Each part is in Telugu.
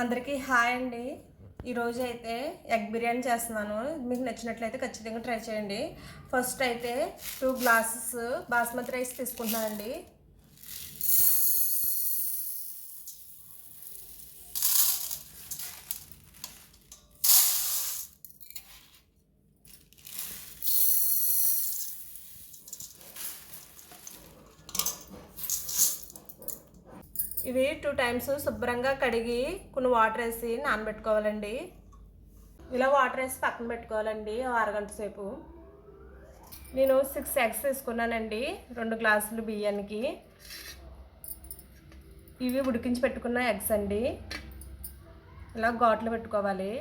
అందరికీ హాయ్ అండి. ఈరోజు అయితే ఎగ్ బిర్యానీ చేస్తున్నాను. మీకు నచ్చినట్లయితే ఖచ్చితంగా ట్రై చేయండి. ఫస్ట్ అయితే టూ గ్లాసెస్ బాస్మతి రైస్ తీసుకుంటున్నానండి. ఇవి టూ టైమ్స్ శుభ్రంగా కడిగి కొన్ని వాటర్ వేసి నానబెట్టుకోవాలండి. ఇలా వాటర్ వేసి పక్కన పెట్టుకోవాలండి అరగంట సేపు. నేను సిక్స్ ఎగ్స్ తీసుకున్నానండి రెండు గ్లాసులు బియ్యానికి. ఇవి ఉడికించి పెట్టుకున్న ఎగ్స్ అండి. ఇలా ఘాట్లు పెట్టుకోవాలి.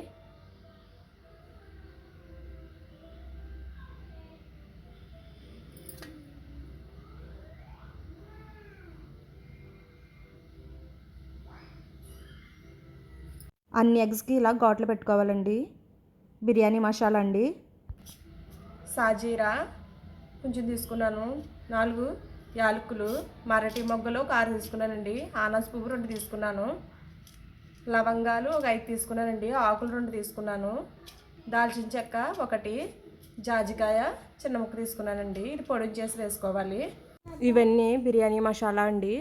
అన్ని ఎగ్స్కి ఇలా ఘాట్లు పెట్టుకోవాలండి. బిర్యానీ మసాలా అండి. సాజీరా కొంచెం తీసుకున్నాను. నాలుగు యాలకులు మరటి మొగ్గలు ఒక ఆరు తీసుకున్నానండి. ఆనాస్ పువ్వు రెండు తీసుకున్నాను. లవంగాలు ఒక ఐదు తీసుకున్నానండి. ఆకులు రెండు తీసుకున్నాను. దాల్చిన చెక్క ఒకటి జాజికాయ చిన్న ముక్క తీసుకున్నానండి. ఇది పొడి చేసి వేసుకోవాలి. ఇవన్నీ బిర్యానీ మసాలా అండి.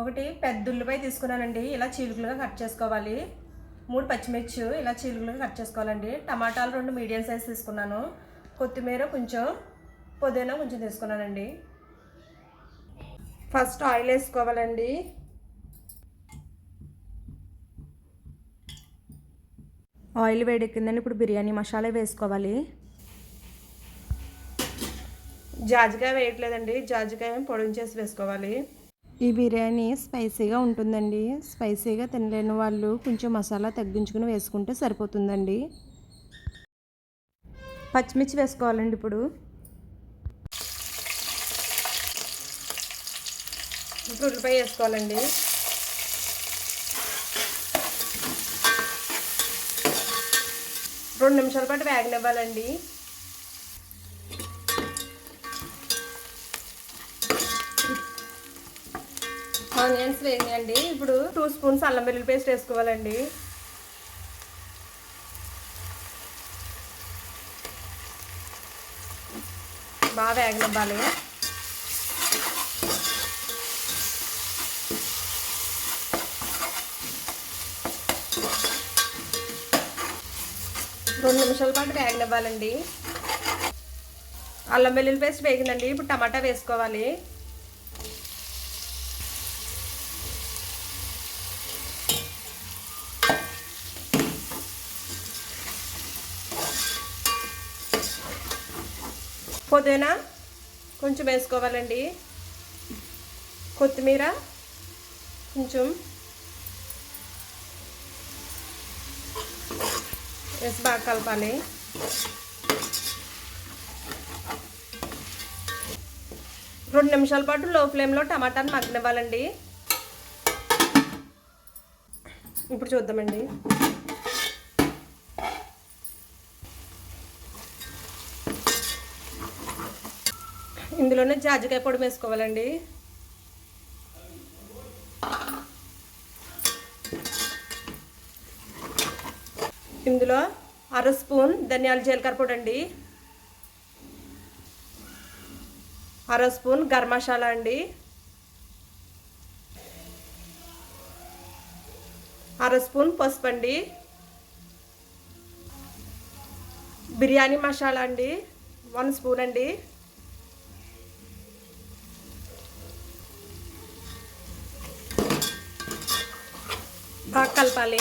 ఒకటి పెద్ద ఉల్లిపాయ తీసుకున్నానండి. ఇలా చీలుకలుగా కట్ చేసుకోవాలి. మూడు పచ్చిమిర్చి ఇలా చీలుకలుగా కట్ చేసుకోవాలండి. టమాటాలు రెండు మీడియం సైజ్ తీసుకున్నాను. కొత్తిమీర కొంచెం పుదీనా కొంచెం తీసుకున్నానండి. ఫస్ట్ ఆయిల్ వేసుకోవాలండి. ఆయిల్ వేడెక్కిందని ఇప్పుడు బిర్యానీ మసాలా వేసుకోవాలి. జాజికాయ వేయట్లేదండి. జాజికాయ పొడిని చేసి వేసుకోవాలి. ఈ బిర్యానీ స్పైసీగా ఉంటుందండి. స్పైసీగా తినలేని వాళ్ళు కొంచెం మసాలా తగ్గించుకుని వేసుకుంటే సరిపోతుందండి. పచ్చిమిర్చి వేసుకోవాలండి ఇప్పుడు. ఇప్పుడు ఉల్లిపాయ వేసుకోవాలండి. రెండు నిమిషాల పాటు వేగనివ్వాలండి. ఆనియన్స్ వేయండి ఇప్పుడు టూ స్పూన్స్ అల్లం వెల్లుల్లి పేస్ట్ వేసుకోవాలండి. బాగా వేగనివ్వాలి. రెండు నిమిషాల పాటు వేగనివ్వాలండి. అల్లం వెల్లుల్లి పేస్ట్ వేగిందండి. ఇప్పుడు టమాటా వేసుకోవాలి. పుదీనా కొంచెం వేసుకోవాలండి. కొత్తిమీర కొంచెం వేసి బాగా కలపాలి. రెండు నిమిషాల పాటు లో ఫ్లేమ్లో టమాటాను మగ్గనివ్వాలండి. ఇప్పుడు చూద్దామండి. ఇందులోనే జాజికాయ పొడి వేసుకోవాలండి. ఇందులో అర స్పూన్ ధనియాల జీలకర్ర పొడి అండి. అర స్పూన్ గరం మసాలా అండి. అర స్పూన్ పసుపు అండి. బిర్యానీ మసాలా అండి. వన్ స్పూన్ అండి. బాగా కలపాలి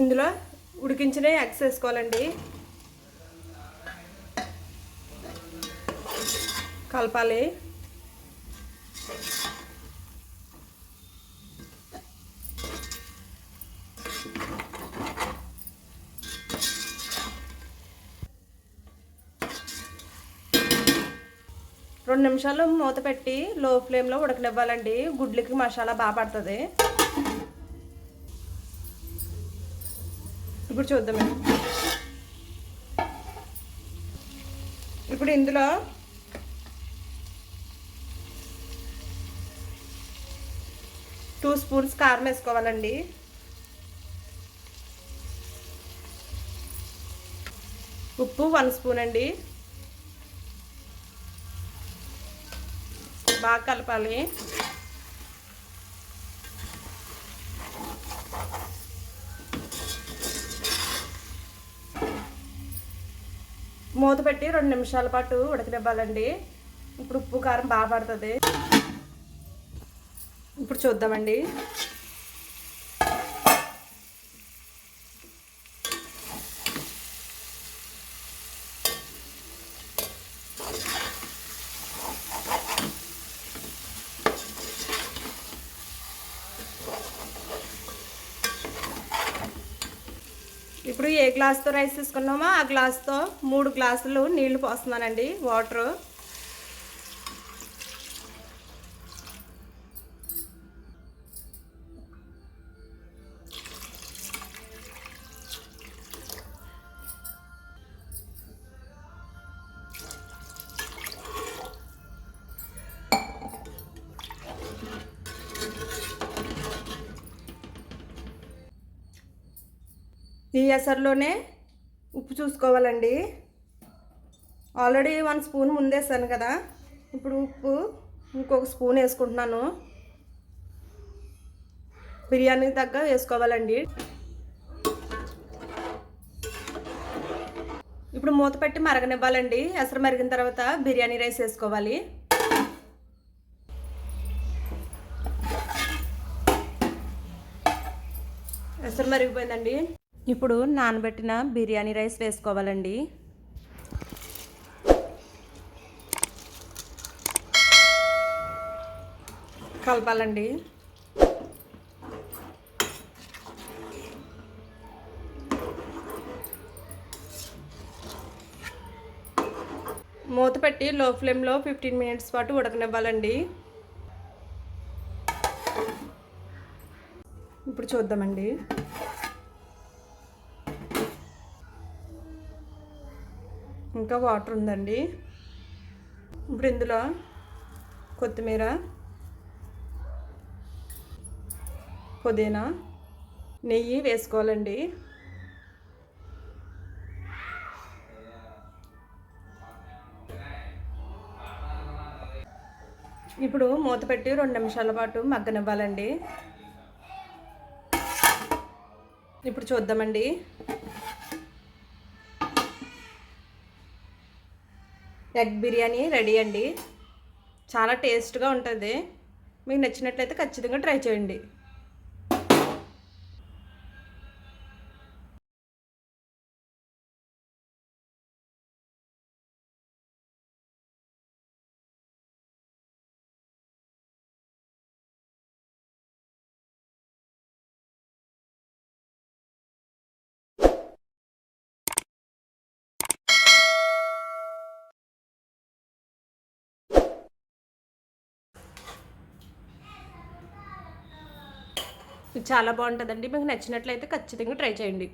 ఇందులో ఉడికించిన ఎగ్స్ వేసుకోవాలండి. కలపాలి. రెండు నిమిషాలు మూత పెట్టి లో ఫ్లేమ్లో ఉడకనివ్వాలండి. గుడ్లకి మసాలా బాగా పడుతుంది. ఇప్పుడు చూద్దాం. ఇప్పుడు ఇందులో టూ స్పూన్స్ కారం వేసుకోవాలండి. ఉప్పు వన్ స్పూన్ అండి. బాగా కలపాలి. మూత పెట్టి రెండు నిమిషాల పాటు ఉడకనివ్వాలండి. ఇప్పుడు ఉప్పు కారం బాగా పడుతుంది. ఇప్పుడు చూద్దామండి. ఇప్పుడు ఏ గ్లాస్తో రైస్ తీసుకున్నామో ఆ గ్లాస్తో మూడు గ్లాసులు నీళ్ళు పోస్తున్నానండి వాటరు. ఈ ఎసరులోనే ఉప్పు చూసుకోవాలండి. ఆల్రెడీ వన్ స్పూన్ ముందేసాను కదా. ఇప్పుడు ఉప్పు ఇంకొక స్పూన్ వేసుకుంటున్నాను. బిర్యానీ తగ్గ వేసుకోవాలండి. ఇప్పుడు మూత పెట్టి మరగనివ్వాలండి. ఎసరు మరిగిన తర్వాత బిర్యానీ రైస్ వేసుకోవాలి. ఎసరు మరిగిపోయిందండి. ఇప్పుడు నానబెట్టిన బిర్యానీ రైస్ వేసుకోవాలండి. కలపాలండి. మూత పెట్టి లో ఫ్లేమ్లో ఫిఫ్టీన్ మినిట్స్ పాటు ఉడకనివ్వాలండి. ఇప్పుడు చూద్దామండి. ఇంకా వాటర్ ఉందండి. ఇప్పుడు ఇందులో కొత్తిమీర పుదీనా నెయ్యి వేసుకోవాలండి. ఇప్పుడు మూత పెట్టి రెండు నిమిషాల పాటు మగ్గనివ్వాలండి. ఇప్పుడు చూద్దామండి. ఎగ్ బిర్యానీ రెడీ అండి. చాలా టేస్ట్గా ఉంటుంది. మీకు నచ్చినట్లయితే ఖచ్చితంగా ట్రై చేయండి. చాలా బాగుంటుందండి. మీకు నచ్చినట్లయితే ఖచ్చితంగా ట్రై చేయండి.